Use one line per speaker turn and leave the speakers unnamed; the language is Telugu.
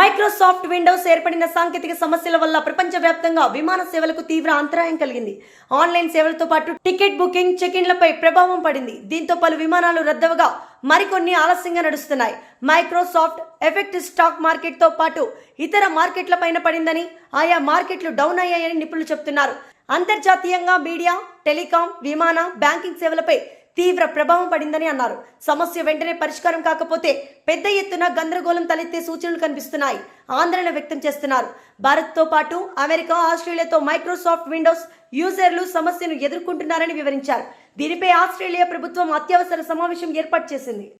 మైక్రోసాఫ్ట్ విండోస్ ఏర్పడిన సాంకేతిక సమస్యల వల్ల ప్రపంచవ్యాప్తంగా విమాన సేవలకు తీవ్ర అంతరాయం కలిగింది. ఆన్లైన్ సేవలతో పాటు టికెట్ బుకింగ్ చెక్ఇన్లపై ప్రభావం పడింది. దీంతో పలు విమానాలు రద్దవగా మరికొన్ని ఆలస్యంగా నడుస్తున్నాయి. మైక్రోసాఫ్ట్ ఎఫెక్ట్ స్టాక్ మార్కెట్తో పాటు ఇతర మార్కెట్ల పైన పడిందని ఆయా మార్కెట్లు డౌన్ అయ్యాయని నిపుణులు చెబుతున్నారు అంతర్జాతీయంగా మీడియా టెలికాం విమాన బ్యాంకింగ్ సేవలపై తీవ్ర ప్రభావం పడిందని అన్నారు. సమస్య వెంటనే పరిష్కారం కాకపోతే పెద్ద ఎత్తున గందరగోళం తలెత్తే సూచనలు కనిపిస్తున్నాయి. ఆందోళన వ్యక్తం చేస్తున్నారు. భారత్తో పాటు అమెరికా ఆస్ట్రేలియాతో మైక్రోసాఫ్ట్ విండోస్ యూజర్లు సమస్యను ఎదుర్కొంటున్నారని వివరించారు. దీనిపై ఆస్ట్రేలియా ప్రభుత్వం అత్యవసర సమావేశం ఏర్పాటు చేసింది.